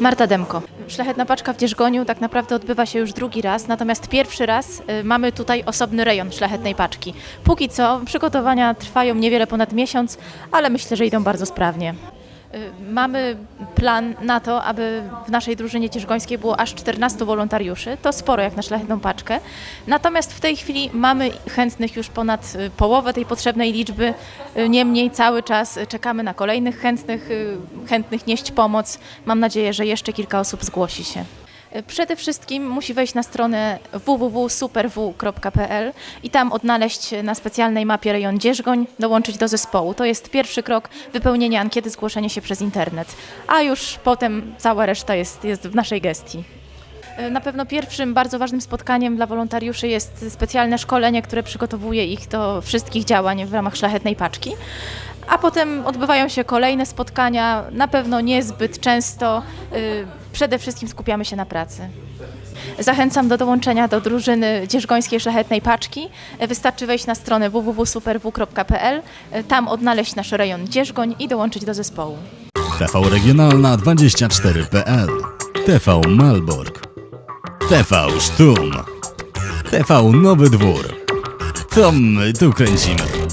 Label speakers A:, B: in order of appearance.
A: Marta Demko. Szlachetna Paczka w Dzierżgoniu tak naprawdę odbywa się już drugi raz, natomiast pierwszy raz y, mamy tutaj osobny rejon Szlachetnej Paczki. Póki co przygotowania trwają niewiele ponad miesiąc, ale myślę, że idą bardzo sprawnie. Y, Mamy plan na to, aby w naszej drużynie dzierżgońskiej było aż 14 wolontariuszy. To sporo jak na szlachetną paczkę. Natomiast w tej chwili mamy chętnych już ponad y, połowę tej potrzebnej liczby. Y, Niemniej cały czas czekamy na kolejnych chętnych, chętnych nieść pomoc. Mam nadzieję, że jeszcze kilka osób zgłosi się. Przede wszystkim musi wejść na stronę www.superw.pl i tam odnaleźć na specjalnej mapie rejon Dzierżgoń, dołączyć do zespołu. To jest pierwszy krok wypełnienia ankiety, zgłoszenie się przez internet, a już potem cała reszta jest, jest w naszej gestii. Y, Na pewno pierwszym bardzo ważnym spotkaniem dla wolontariuszy jest specjalne szkolenie, które przygotowuje ich do wszystkich działań w ramach szlachetnej paczki. A potem odbywają się kolejne spotkania, na pewno niezbyt często. y, Przede wszystkim skupiamy się na pracy. Zachęcam do dołączenia do drużyny Dzierżgońskiej Szlachetnej Paczki. Wystarczy wejść na stronę www.superw.pl, tam odnaleźć nasz rejon Dzierżgoń i dołączyć do zespołu.
B: TV Regionalna 24.pl TV Malbork TV Sztum TV Nowy Dwór To my tu kręcimy